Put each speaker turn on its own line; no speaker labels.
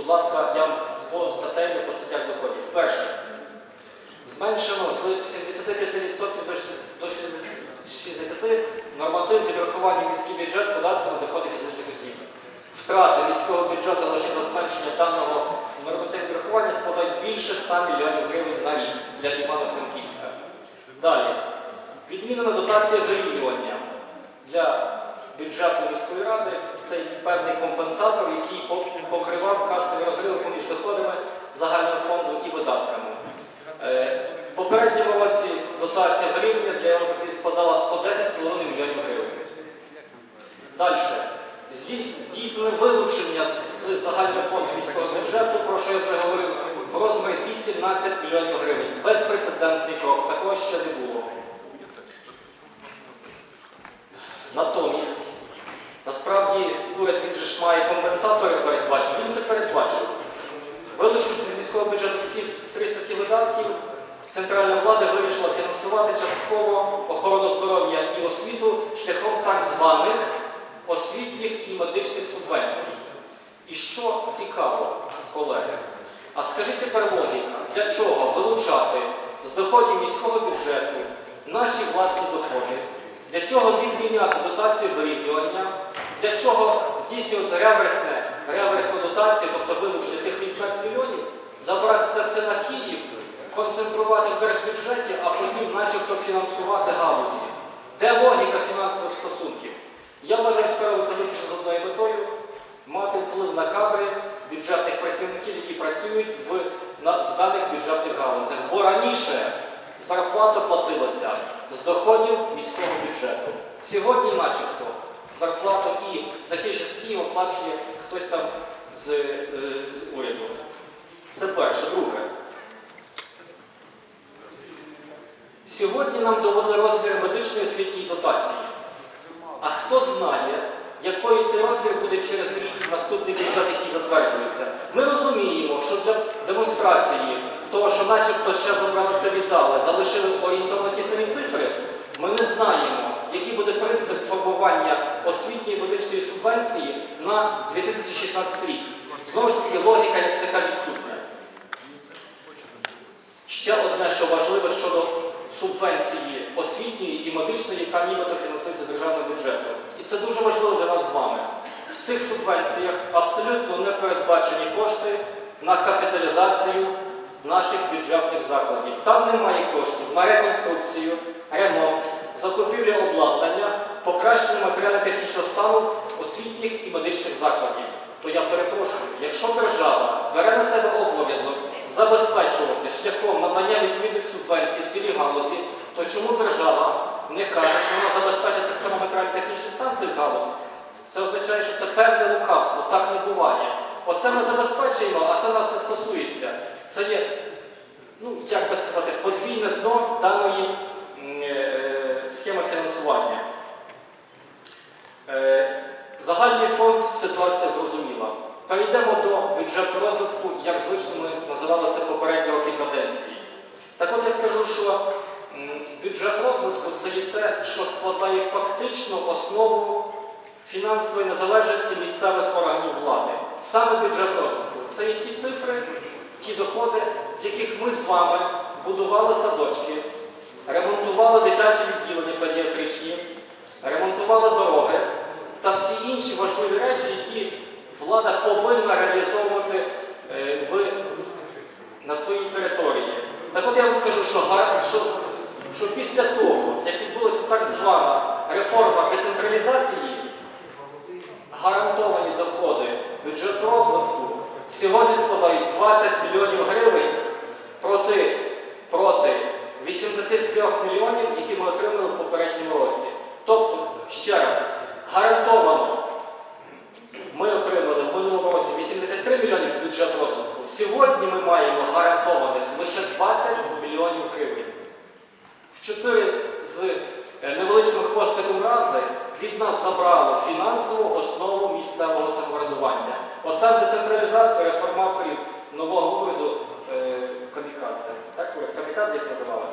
Будь ласка, я по статейно по статтях доходів. Перше. Зменшено з 75% до 60% норматив відрахування в міський бюджет податку на доходи фізичних осіб. Втрати міського бюджету лише на зменшення даного нормативу відрахування складають більше 100 мільйонів гривень на рік для Івано-Франківська. Далі. Відмінена дотація вирівнювання для бюджету міської ради. Це певний компенсатор, 117 мільйонів гривень. Безпрецедентний крок. Такого ще не було. Натомість, насправді, уряд він же ж має компенсатори передбачити, він це передбачив. Вилучивши з міського бюджету ці 300 ті видатків, центральна влада вирішила фінансувати частково охорону здоров'я і освіту шляхом так званих освітніх і медичних субвенцій. І що цікаво, колеги? А скажіть тепер логіка, для чого вилучати з доходів міського бюджету наші власні доходи, для чого відміняти дотацію вирівнювання, для чого здійснювати реверсне, реверсну дотацію, тобто вилучення тих 18 мільйонів, забрати це все на Київ, концентрувати в держбюджеті, а потім начебто фінансувати галузі. Де логіка фінансових стосунків? Я вважаю, що це виключно з одною метою мати вплив на кадри бюджетних працівників, які працюють в, на, даних бюджетних галузях. Бо раніше зарплата платилася з доходів міського бюджету. Сьогодні, начебто, зарплату і захищений оплачує хтось там з, е, з уряду. Це перше. Друге. Сьогодні нам довели розміри медичної освітньої дотації. А хто знає, якою цей розмір буде через рік наступний бюджет, який затверджується? Ми розуміємо, що для начебто ще забрали віддали, залишили орієнтовно ті самі цифри, ми не знаємо, який буде принцип формування освітньої медичної субвенції на 2016 рік. Знову ж таки, логіка така відсутня. Ще одне, що важливе щодо субвенції освітньої і медичної, яка нібито фінансується з державного бюджету. І це дуже важливо для нас з вами. В цих субвенціях абсолютно не передбачені кошти на капіталізацію наших бюджетних закладів. Там немає коштів на реконструкцію, ремонт, закупівлю обладнання, покращення матеріально-технічного стану освітніх і медичних закладів. То я перепрошую, якщо держава бере на себе обов'язок забезпечувати шляхом надання відповідних субвенцій цілій галузі, то чому держава не каже, що вона забезпечить так само матеріально-технічний стан цих галузей? Це означає, що це певне лукавство, так не буває. Оце ми забезпечуємо, а це нас не стосується. Це є, ну як би сказати, подвійне дно даної е, схеми фінансування. Е, Загальний фонд ситуація зрозуміла. Перейдемо до бюджету розвитку, як звично ми називали це попередні роки каденції. Так от я скажу, що бюджет розвитку це є те, що складає фактично основу фінансової незалежності місцевих органів влади. Саме бюджет розвитку. Це є ті цифри, ті доходи, з яких ми з вами будували садочки, ремонтували дитячі відділення педіатричні, ремонтували дороги та всі інші важливі речі, які влада повинна реалізовувати е, в, на своїй території. Так от я вам скажу, що, що, що після того, як відбулася так звана реформа децентралізації, гарантовані доходи бюджету розвитку сьогодні складають 20 мільйонів гривень проти проти 83 мільйонів, які ми отримали в попередньому році. Тобто, ще раз, гарантовано ми отримали в минулому році 83 мільйонів бюджет розвитку. Сьогодні ми маємо гарантованих лише 20 мільйонів гривень. В 4 від нас забрало фінансову основу місцевого самоврядування. Оце децентралізація реформаторів нового уряду е, камікадзе. Так, камікадзе їх називали.